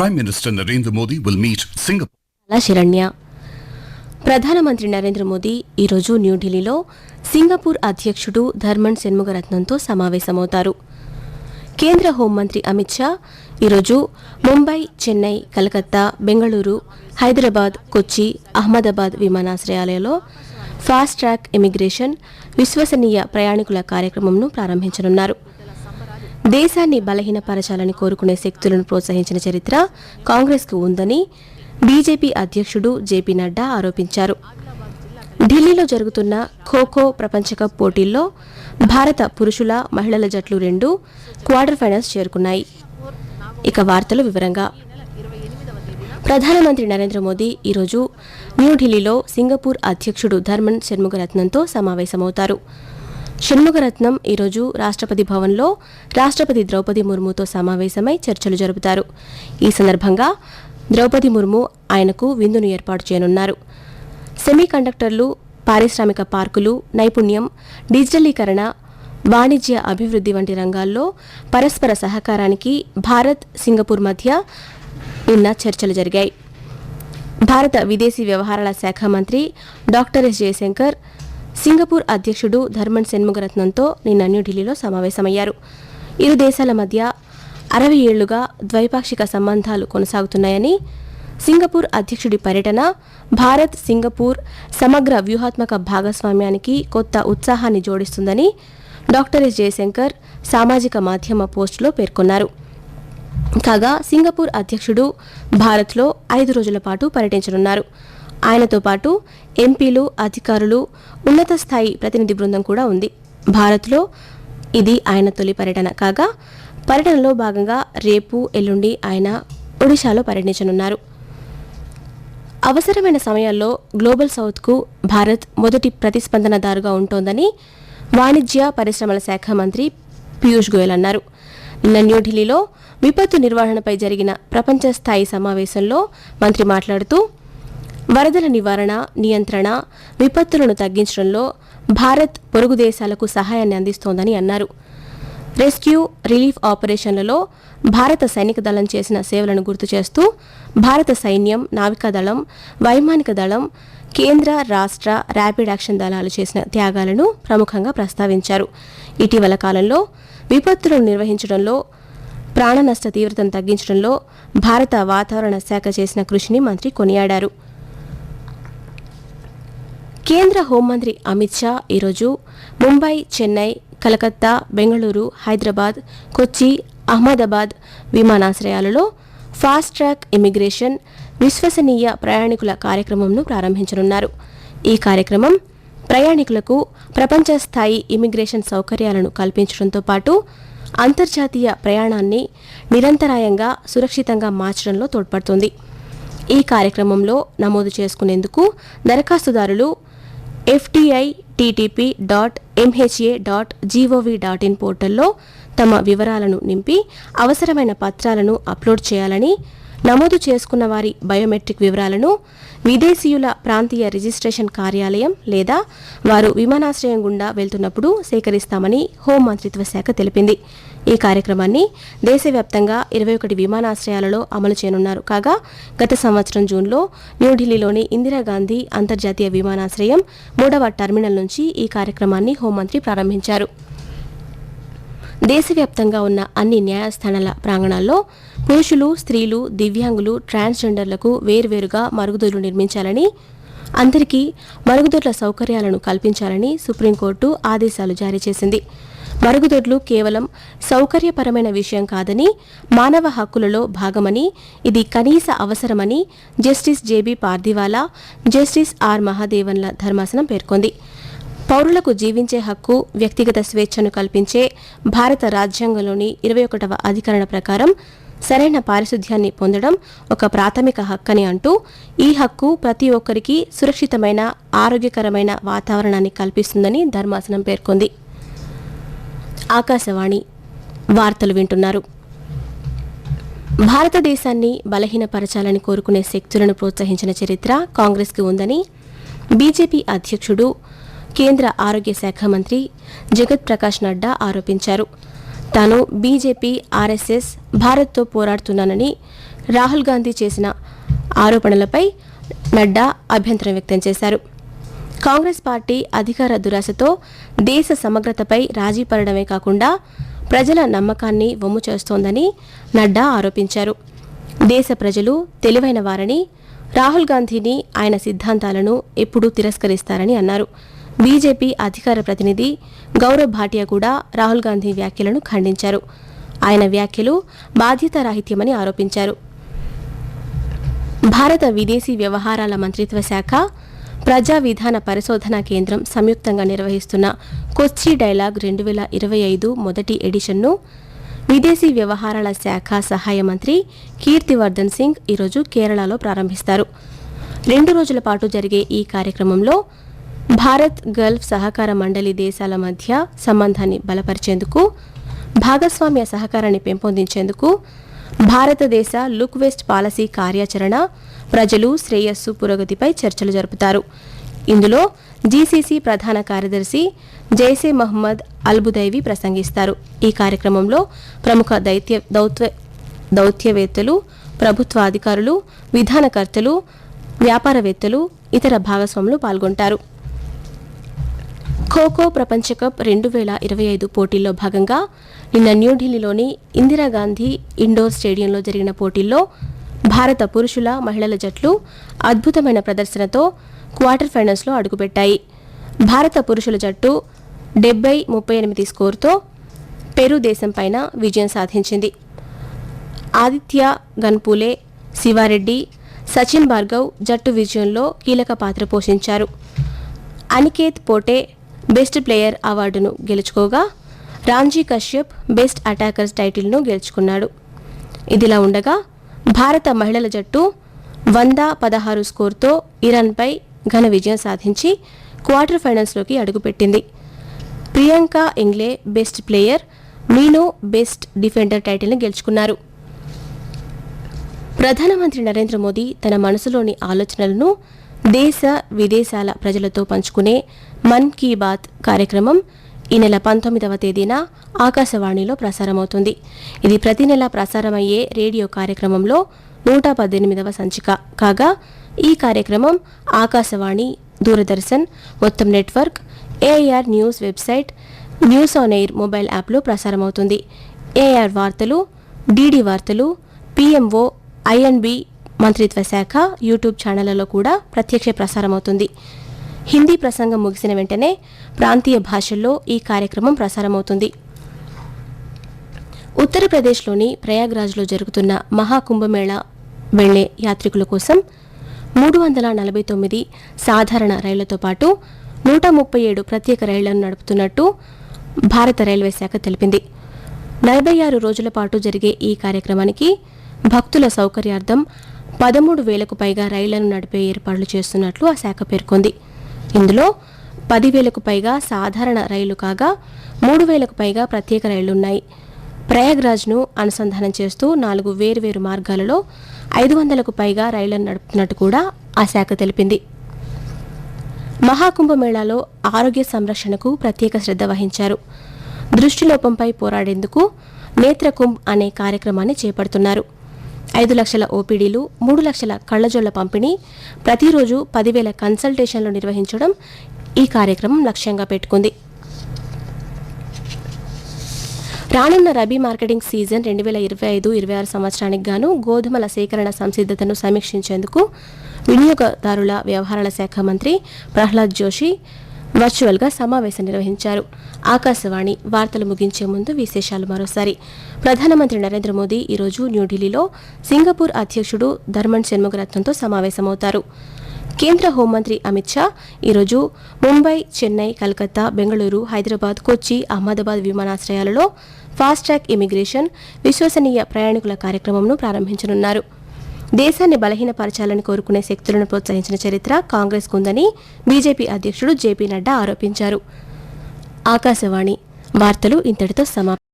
Prime Minister Narendra Modi will meet Singapore. Saranya ప్రధానమంత్రి నరేంద్ర మోదీ ఈరోజు న్యూఢిల్లీలో సింగపూర్ అధ్యక్షుడు ధర్మన్ షణ్ముగరత్నంతో సమావేశమవుతారు. కేంద్ర హోంమంత్రి అమిత్ షా ఈరోజు ముంబై చెన్నై కలకత్తా బెంగళూరు హైదరాబాద్ కొచ్చి అహ్మదాబాద్ విమానాశ్రయాలలో ఫాస్ట్ ట్రాక్ ఇమిగ్రేషన్ విశ్వసనీయ ప్రయాణికుల కార్యక్రమంను ప్రారంభించనున్నారు. దేశాన్ని బలహీనపరచాలని కోరుకునే శక్తులను ప్రోత్సహించిన చరిత్ర కాంగ్రెస్కు ఉందని బీజేపీ అధ్యక్షుడు జేపీ నడ్డా ఆరోపించారు. ఢిల్లీలో జరుగుతున్న ఖోఖో ప్రపంచకప్ పోటీల్లో భారత పురుషుల మహిళల జట్లు రెండు క్వార్టర్ ఫైనల్స్ చేరుకున్నాయి. ఇక వార్తలు వివరంగా. ప్రధానమంత్రి నరేంద్ర మోదీ ఈరోజు న్యూఢిల్లీలో సింగపూర్ అధ్యక్షుడు ధర్మన్ షణ్ముఖరత్నంతో సమావేశమవుతారు. షణ్ముఖరత్నం ఈరోజు రాష్ట్రపతి భవన్లో రాష్ట్రపతి ద్రౌపది ముర్ముతో సమావేశమై చర్చలు జరుపుతారు. ఈ సందర్భంగా ద్రౌపది ముర్ము ఆయనకు విందును ఏర్పాటు చేయనున్నారు. సెమీ కండక్టర్లు పారిశ్రామిక పార్కులు నైపుణ్యం డిజిటలీకరణ వాణిజ్య అభివృద్ధి వంటి రంగాల్లో పరస్పర సహకారానికి భారత్ సింగపూర్ మధ్య నిన్న చర్చలు జరిగాయి. భారత విదేశీ వ్యవహారాల శాఖ మంత్రి డాక్టర్ ఎస్ జయశంకర్ సింగపూర్ అధ్యక్షుడు ధర్మన్ షణ్ముగరత్నంతో నిన్న న్యూఢిల్లీలో సమావేశమయ్యారు. ఇరు దేశాల మధ్య అరవై ఏళ్ళుగా ద్వైపాక్షిక సంబంధాలు కొనసాగుతున్నాయని సింగపూర్ అధ్యక్షుడి పర్యటన భారత్ సింగపూర్ సమగ్ర వ్యూహాత్మక భాగస్వామ్యానికి కొత్త ఉత్సాహాన్ని జోడిస్తుందని డాక్టర్ ఎస్ జయశంకర్ సామాజిక మాధ్యమ పోస్టులో పేర్కొన్నారు. కాగా సింగపూర్ అధ్యక్షుడు భారత్లో ఐదు రోజుల పాటు పర్యటించనున్నారు. ఆయనతో పాటు ఎంపీలు అధికారులు ఉన్నత స్థాయి ప్రతినిధి బృందం కూడా ఉంది. భారత్లో ఇది ఆయన తొలి పర్యటన. కాగా పర్యటనలో భాగంగా రేపు ఎల్లుండి ఆయన ఒడిశాలో పర్యటించనున్నారు. అవసరమైన సమయాల్లో గ్లోబల్ సౌత్కు భారత్ మొదటి ప్రతిస్పందనదారుగా ఉంటోందని వాణిజ్య పరిశ్రమల శాఖ మంత్రి పీయూష్ గోయల్ అన్నారు. నిన్న న్యూఢిల్లీలో విపత్తు నిర్వహణపై జరిగిన ప్రపంచ స్థాయి సమావేశంలో మంత్రి మాట్లాడుతూ వరదల నివారణ నియంత్రణ విపత్తులను తగ్గించడంలో భారత్ పొరుగు దేశాలకు సహాయాన్ని అందిస్తోందని అన్నారు. రెస్క్యూ రిలీఫ్ ఆపరేషన్లలో భారత సైనిక దళం చేసిన సేవలను గుర్తు చేస్తూ భారత సైన్యం నావికాదళం వైమానిక దళం కేంద్ర రాష్ట్ర ర్యాపిడ్ యాక్షన్ దళాలు చేసిన త్యాగాలను ప్రముఖంగా ప్రస్తావించారు. ఇటీవల కాలంలో విపత్తులను నిర్వహించడంలో ప్రాణ నష్ట తీవ్రతను తగ్గించడంలో భారత వాతావరణ శాఖ చేసిన కృషిని మంత్రి కొనియాడారు. కేంద్ర హోంమంత్రి అమిత్ షా ఈరోజు ముంబై చెన్నై కలకత్తా బెంగళూరు హైదరాబాద్ కొచ్చి అహ్మదాబాద్ విమానాశ్రయాలలో ఫాస్ట్ ట్రాక్ ఇమిగ్రేషన్ విశ్వసనీయ ప్రయాణికుల కార్యక్రమంను ప్రారంభించనున్నారు. ఈ కార్యక్రమం ప్రయాణికులకు ప్రపంచ స్థాయి ఇమిగ్రేషన్ సౌకర్యాలను కల్పించడంతో పాటు అంతర్జాతీయ ప్రయాణాన్ని నిరంతరాయంగా సురక్షితంగా మార్చడంలో తోడ్పడుతుంది. ఈ కార్యక్రమంలో నమోదు చేసుకునేందుకు దరఖాస్తుదారులు FTI TTP dot MHA dot GOV dot in పోర్టల్లో తమ వివరాలను నింపి అవసరమైన పత్రాలను అప్లోడ్ చేయాలని నమోదు చేసుకున్న వారి బయోమెట్రిక్ వివరాలను విదేశీయుల ప్రాంతీయ రిజిస్ట్రేషన్ కార్యాలయం లేదా వారు విమానాశ్రయం గుండా వెళ్తున్నప్పుడు సేకరిస్తామని హోం మంత్రిత్వ శాఖ తెలిపింది. ఈ కార్యక్రమాన్ని దేశవ్యాప్తంగా ఇరవై ఒకటి విమానాశ్రయాలలో అమలు చేయనున్నారు. కాగా గత సంవత్సరం జూన్లో న్యూఢిల్లీలోని ఇందిరాగాంధీ అంతర్జాతీయ విమానాశ్రయం మూడవ టెర్మినల్ నుంచి ఈ కార్యక్రమాన్ని హోంమంత్రి ప్రారంభించారు. దేశవ్యాప్తంగా ఉన్న అన్ని న్యాయస్థానాల ప్రాంగణాల్లో పురుషులు స్త్రీలు దివ్యాంగులు ట్రాన్స్జెండర్లకు వేర్వేరుగా మరుగుదొడ్లు నిర్మించాలని అందరికీ మరుగుదొడ్ల సౌకర్యాలను కల్పించాలని సుప్రీంకోర్టు ఆదేశాలు జారీ చేసింది. మరుగుదొడ్లు కేవలం సౌకర్యపరమైన విషయం కాదని మానవ హక్కులలో భాగమని ఇది కనీస అవసరమని justice JB Pardiwala justice R మహాదేవన్ల ధర్మాసనం పేర్కొంది. పౌరులకు జీవించే హక్కు వ్యక్తిగత స్వేచ్ఛను కల్పించే భారత రాజ్యాంగంలోని ఇరవై ఒకటవ అధికరణ ప్రకారం సరైన పారిశుధ్యాన్ని పొందడం ఒక ప్రాథమిక హక్కని అంటూ ఈ హక్కు ప్రతి ఒక్కరికి సురక్షితమైన ఆరోగ్యకరమైన వాతావరణాన్ని కల్పిస్తుందని ధర్మాసనం పేర్కొంది. ఆకాశవాణి వార్తలు వింటున్నారు. భారతదేశాన్ని బలహీనపరచాలని కోరుకునే శక్తులను ప్రోత్సహించిన చరిత్ర కాంగ్రెస్కి ఉందని బీజేపీ అధ్యక్షుడు కేంద్ర ఆరోగ్య శాఖ మంత్రి జగత్ ప్రకాష్ నడ్డా ఆరోపించారు. తాను బీజేపీ ఆర్ఎస్ఎస్ భారత్తో పోరాడుతున్నానని రాహుల్ గాంధీ చేసిన ఆరోపణలపై నడ్డా అభ్యంతరం వ్యక్తం చేశారు. కాంగ్రెస్ పార్టీ అధికార దురాశతో దేశ సమగ్రతపై రాజీ పడడమే కాకుండా ప్రజల నమ్మకాన్ని వమ్ము చేస్తోందని నడ్డా ఆరోపించారు. దేశ ప్రజలు తెలివైన వారని రాహుల్ గాంధీని ఆయన సిద్ధాంతాలను ఎప్పుడూ తిరస్కరిస్తారని అన్నారు. బీజేపీ అధికార ప్రతినిధి గౌరవ్ భాటియా కూడా రాహుల్ గాంధీ వ్యాఖ్యలను ఖండించారు. ఆయన వ్యాఖ్యలు బాధ్యతారాహిత్యమని ఆరోపించారు. భారత విదేశీ వ్యవహారాల మంత్రిత్వ శాఖ ప్రజా విధాన పరిశోధనా కేంద్రం సంయుక్తంగా నిర్వహిస్తున్న కొచ్చి డైలాగ్ రెండు వేల ఇరవై ఐదు మొదటి ఎడిషన్ను విదేశీ వ్యవహారాల శాఖ సహాయ మంత్రి కీర్తివర్ధన్ సింగ్ ఈరోజు కేరళలో ప్రారంభిస్తారు. రెండు రోజుల పాటు జరిగే ఈ కార్యక్రమంలో భారత్ గల్ఫ్ సహకార మండలి దేశాల మధ్య సంబంధాన్ని బలపరిచేందుకు భాగస్వామ్య సహకారాన్ని పెంపొందించేందుకు భారతదేశ లుక్ వెస్ట్ పాలసీ కార్యాచరణ ప్రజలు శ్రేయస్సు పురోగతిపై చర్చలు జరుపుతారు. ఇందులో జీసీసీ ప్రధాన కార్యదర్శి జైసే మహమ్మద్ అల్బుదైవి ప్రసంగిస్తారు. ఈ కార్యక్రమంలో ప్రముఖ దైత్య దౌత్య దౌత్యవేత్తలు ప్రభుత్వ అధికారులు విధానకర్తలు వ్యాపారవేత్తలు ఇతర భాగస్వాములు పాల్గొంటారు. ఖోఖో ప్రపంచ కప్ రెండు వేల ఇరవై ఐదు పోటీల్లో భాగంగా నిన్న న్యూఢిల్లీలోని ఇందిరాగాంధీ ఇండోర్ స్టేడియంలో జరిగిన పోటీల్లో భారత పురుషుల మహిళల జట్లు అద్భుతమైన ప్రదర్శనతో క్వార్టర్ ఫైనల్స్లో అడుగుపెట్టాయి. భారత పురుషుల జట్టు డెబ్బై ముప్పై ఎనిమిది స్కోరుతో పెరు దేశంపైన విజయం సాధించింది. ఆదిత్య గన్పూలే శివారెడ్డి సచిన్ భార్గవ్ జట్టు విజయంలో కీలక పాత్ర పోషించారు. అనికేత్ పోటే బెస్ట్ ప్లేయర్ అవార్డును గెలుచుకోగా రాంజీ కశ్యప్ బెస్ట్ అటాకర్స్ టైటిల్ను గెలుచుకున్నాడు. ఇదిలా ఉండగా భారత మహిళల జట్టు వంద పదహారు స్కోర్తో ఇరాన్పై ఘన విజయం సాధించి క్వార్టర్ ఫైనల్స్లోకి అడుగుపెట్టింది. Priyanka Ingle best player Meeno best defender టైటిల్ని గెలుచుకున్నారు. ప్రధానమంత్రి నరేంద్ర మోదీ తన మనసులోని ఆలోచనలను దేశ విదేశాల ప్రజలతో పంచుకునే మన్ కీ బాత్ కార్యక్రమం ఈ నెల పంతొమ్మిదవ తేదీన ఆకాశవాణిలో ప్రసారమవుతుంది. ఇది ప్రతి నెల ప్రసారమయ్యే రేడియో కార్యక్రమంలో నూట పద్దెనిమిదవ సంచిక. కాగా ఈ కార్యక్రమం ఆకాశవాణి దూరదర్శన్ మొత్తం network AIR news website news on air mobile యాప్లో ప్రసారమవుతుంది. ఏఆర్ వార్తలు డీడీ వార్తలు పిఎంఓ ఐఎన్బి మంత్రిత్వ శాఖ యూట్యూబ్ ఛానళ్ళలో కూడా ప్రత్యక్ష ప్రసారమవుతుంది. హిందీ ప్రసంగం ముగిసిన వెంటనే ప్రాంతీయ భాషల్లో ఈ కార్యక్రమం ప్రసారమవుతుంది. ఉత్తరప్రదేశ్లోని ప్రయాగ్రాజ్లో జరుగుతున్న మహాకుంభమేళా వెళ్ళే యాత్రికుల కోసం మూడు వందల నలభై తొమ్మిది సాధారణ రైళ్ళతో పాటు నూట ముప్పై ఏడు ప్రత్యేక రైళ్ళను నడుపుతున్నట్టు భారత రైల్వే శాఖ తెలిపింది. నలభై ఆరు రోజుల పాటు జరిగే ఈ కార్యక్రమానికి భక్తుల సౌకర్యార్థం పదమూడు వేలకు పైగా రైళ్ళను నడిపే ఏర్పాట్లు చేస్తున్నట్లు ఆ శాఖ పేర్కొంది. ఇందులో పదివేలకు పైగా సాధారణ రైళ్ళు కాగా మూడు వేలకు పైగా ప్రత్యేక రైళ్ళున్నాయి. ప్రయాగ్రాజ్ను అనుసంధానం చేస్తూ నాలుగు వేర్వేరు మార్గాలలో ఐదు వందలకు పైగా రైళ్ళను నడుపుతున్నట్టు కూడా ఆ శాఖ తెలిపింది. మహాకుంభమేళాలో ఆరోగ్య సంరక్షణకు ప్రత్యేక శ్రద్ధ వహించారు. దృష్టిలోపంపై పోరాడేందుకు నేత్రకుంభ్ అనే కార్యక్రమాన్ని చేపడుతున్నారు. ఐదు లక్షల ఓపీడీలు మూడు లక్షల కళ్ళజోళ్ళ పంపిణీ ప్రతిరోజు పదివేల కన్సల్టేషన్లు నిర్వహించడం ఈ కార్యక్రమం లక్ష్యంగా పెట్టుకుంది. రానున్న రబీ మార్కెటింగ్ సీజన్ రెండు వేల ఇరవై ఐదు ఇరవై ఆరు సంవత్సరానికి గాను గోధుమల సేకరణ సంసిద్ధతను సమీక్షించేందుకు వినియోగదారుల వ్యవహారాల శాఖ మంత్రి ప్రహ్లాద్ జోషి వర్చువల్గా సమావేశం నిర్వహించారు. ఆకాశవాణి వార్తలు ముగించే ముందు విశేషాలు మరోసారి. ప్రధానమంత్రి నరేంద్ర మోదీ ఈరోజు న్యూఢిల్లీలో సింగపూర్ అధ్యక్షుడు ధర్మన్ షణ్ముఖరత్నంతో సమావేశమవుతారు. కేంద్ర హోంమంత్రి అమిత్ షా ఈరోజు ముంబై చెన్నై కలకత్తా బెంగళూరు హైదరాబాద్ కొచ్చి అహ్మదాబాద్ విమానాశ్రయాలలో ఫాస్ట్ ట్రాక్ ఇమిగ్రేషన్ విశ్వసనీయ ప్రయాణికుల కార్యక్రమంను ప్రారంభించనున్నారు. దేశాన్ని బలహీనపరచాలని కోరుకునే శక్తులను ప్రోత్సహించిన చరిత్ర కాంగ్రెస్ కుందని బీజేపీ అధ్యక్షుడు జేపీ నడ్డా ఆరోపించారు. ఆకాశవాణి వార్తలు ఇంతటితో సమాప్తం.